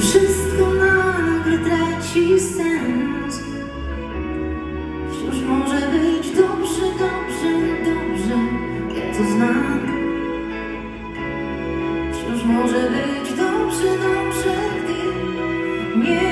Wszystko nagle traci sens. Wciąż może być dobrze, dobrze, dobrze Ja to znam. Wciąż może być dobrze, dobrze, gdy nie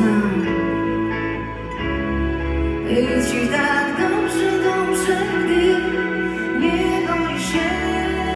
знак. Речи так